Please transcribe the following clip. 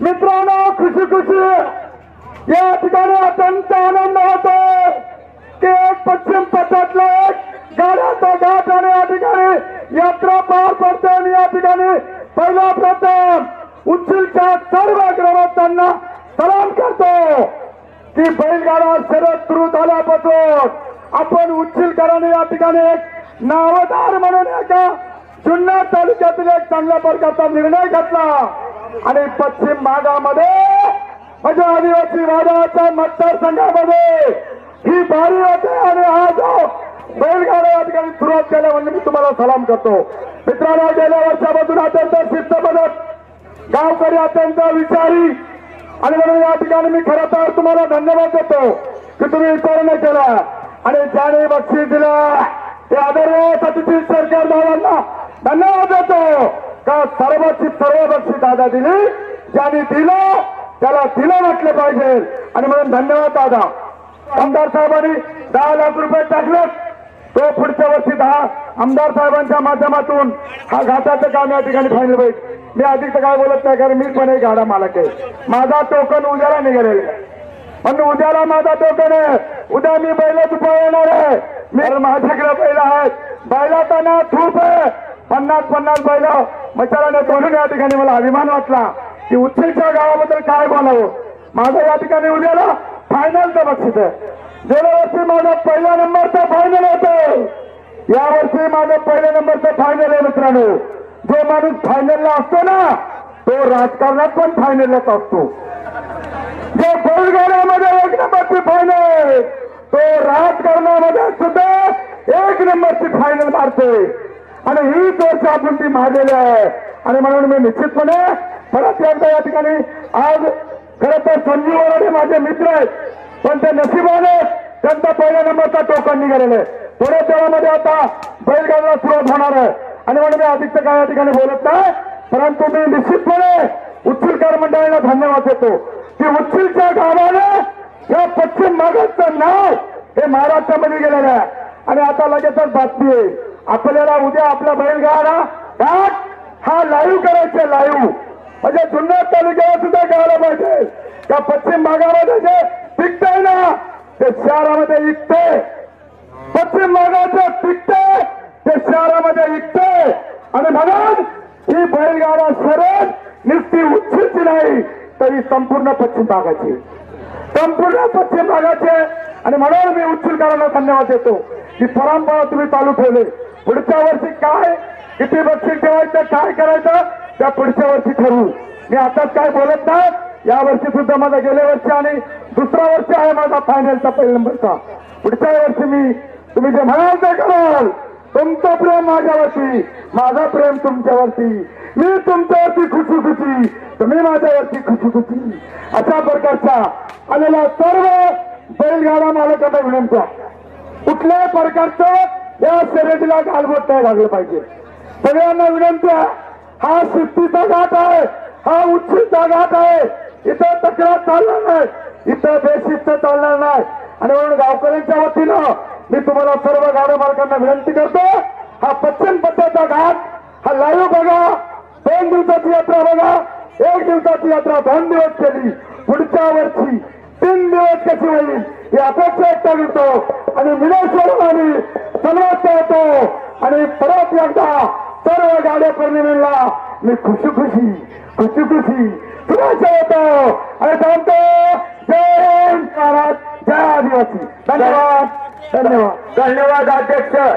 मित्रांनो खुशी खुशी या ठिकाणी अत्यंत आनंद होतो. ते एक पश्चिम पथातला एक गाड्याचा घाट आणि या ठिकाणी यात्रा पार पडते आणि या ठिकाणी पहिला प्रथम उच्चिलच्या सर्व ग्रामस्थांना सलाम करतो. की बैलगाडा शरद सुरू झाल्यापासून आपण उच्चिलकरांनी या ठिकाणी एक नावदार म्हणून एका जुन्नर तालुक्यातील एक चांगल्या प्रकारचा निर्णय घेतला. आणि पश्चिम भागामध्ये म्हणजे आदिवासी वादाच्या मतदारसंघामध्ये ही भारी होते आणि हा जो बैलगाडा या ठिकाणी सुरुवात केल्या म्हणजे मी तुम्हाला सलाम करतो. मित्रांनो गेल्या वर्षापासून अत्यंत शिस्तबद्ध गावकरी अत्यंत विचारी आणि म्हणून या ठिकाणी मी खरं तर तुम्हाला धन्यवाद देतो की तुम्ही विचार नाही केला आणि त्याने बक्षीस दिलं. ते आदरणीय सतीशील सरकार दादांना धन्यवाद देतो. का सर्वची सर्व बक्षीस दादा दिली? ज्याने दिलं त्याला दिलं म्हटलं पाहिजे. आणि म्हणून धन्यवाद दादा. आमदार साहेबांनी दहा लाख रुपये टाकलं तो पुढच्या वर्षी दहा आमदार साहेबांच्या माध्यमातून हा घाटाचं काम या ठिकाणी फायनल होईल. मी अधिक तर काय बोलत नाही कारण मी पण एक गाडा मालक आहे. माझा टोकन उद्याला निघालेला आहे. पण उद्याला माझा टोकन आहे उद्या मी बैल दुपा येणार आहे. मी माझ्याकडे बैल आहेत. बैलाचा ना खूप आहे. पन्नास पन्नास बैल. मचाराने म्हणून या ठिकाणी मला अभिमान वाटला की उच्चच्या गावाबद्दल काय बोलावं? माझं या ठिकाणी उद्याला फायनलचं बक्षीस आहे. गेल्या वर्षी माझा पहिल्या नंबरचा फायनल होतं. यावर्षी माझं पहिल्या नंबरचं फायनल आहे मित्रांनो. जो माणूस फायनलला असतो ना तो राजकारणात पण फायनललाच असतो. जो बैलगाड्यामध्ये एक नंबरची फायनल तो राजकारणामध्ये सुद्धा एक नंबरची फायनल मारतोय. आणि ही चर्चा आपण ती मारलेली आहे. आणि म्हणून मी निश्चितपणे परत एकदा या ठिकाणी आज खरं तर संजीव वराडे माझे मित्र आहेत. पण ते नशिबाने त्यांचा पहिल्या नंबरचा टोकन निघालेला आहे. थोड्या वेळामध्ये आता बैलगाडीला सुरुवात होणार आहे. आणि म्हणून मी अधिकचं काय या ठिकाणी बोलत नाही. परंतु मी निश्चितपणे उच्चिलकार मंडळीला धन्यवाद देतो की उच्चिलच्या गावाने या पश्चिम भागाचं नाव हे महाराष्ट्रामध्ये गेलेलं आहे. आणि आता लगेचच बातमी आहे आपल्याला उद्या आपला बैलगाडा घाट हा लाईव्ह करायचा लाईव्ह म्हणजे जुन्नर तालुक्याला सुद्धा गायला पाहिजे. त्या पश्चिम भागामध्ये जे पिकतंय ना ते शहरामध्ये विकते पश्चिम भागाचं पिकतंय ते शहरामध्ये विकते आणि म्हणून ही बैलगाडा सरळ नुसती उच्चची नाही तरी संपूर्ण पश्चिम भागाची. संपूर्ण पश्चिम भागाचे आणि म्हणून मी उच्चलकारांना धन्यवाद देतो की परंपरा तुम्ही चालू ठेवले. पुढच्या वर्षी काय किती बक्षीस ठेवायचं काय करायचं त्या पुढच्या वर्षी ठरवू. मी आताच काय बोलत नाही या वर्षी सुद्धा माझा गेल्या वर्षी आणि दुसरा वर्ष आहे माझा फायनलचा पहिल्या नंबरचा पुढच्या वर्षी मी तुम्ही जे म्हणाल ते कराल. तुमचं प्रेम माझ्यावरती. माझा प्रेम तुमच्यावरती. मी तुमच्यावरती खुशी खुशी तुम्ही माझ्यावरती खुशी खुशी अशा प्रकारच्या आलेल्या सर्व बैलगाडा मालकांना विनंती कुठल्याही प्रकारचं या शर्यतीला घालवत नाही लागलं पाहिजे. सगळ्यांना विनंती हा शिस्तीचा घाट आहे हा उच्चीचा घाट आहे. इथं तक्रार चालणार नाही. इथं बेशिस्त चालणार नाही. आणि म्हणून गावकऱ्यांच्या वतीनं मी तुम्हाला सर्व गाड्या मालकांना विनंती करतो हा पश्चिम पट्ट्याचा घाट हा लाईव्ह बघा. दोन दिवसाची यात्रा बघा. एक दिवसाची यात्रा दोन दिवस केली. पुढच्या वर्षी तीन दिवस कशी होईल ही अपेक्षा एकटा घेतो आणि विनेश्वरून आम्ही सर्वात होतो. आणि परत एकदा सर्व गाड्या पौर्णिमेला मी खुशी खुशी खुशी खुशी शुभेच्छा येतो. आणि सांगतो जय महाराज जय आदिवासी. धन्यवाद. धन्यवाद. धन्यवाद अध्यक्ष.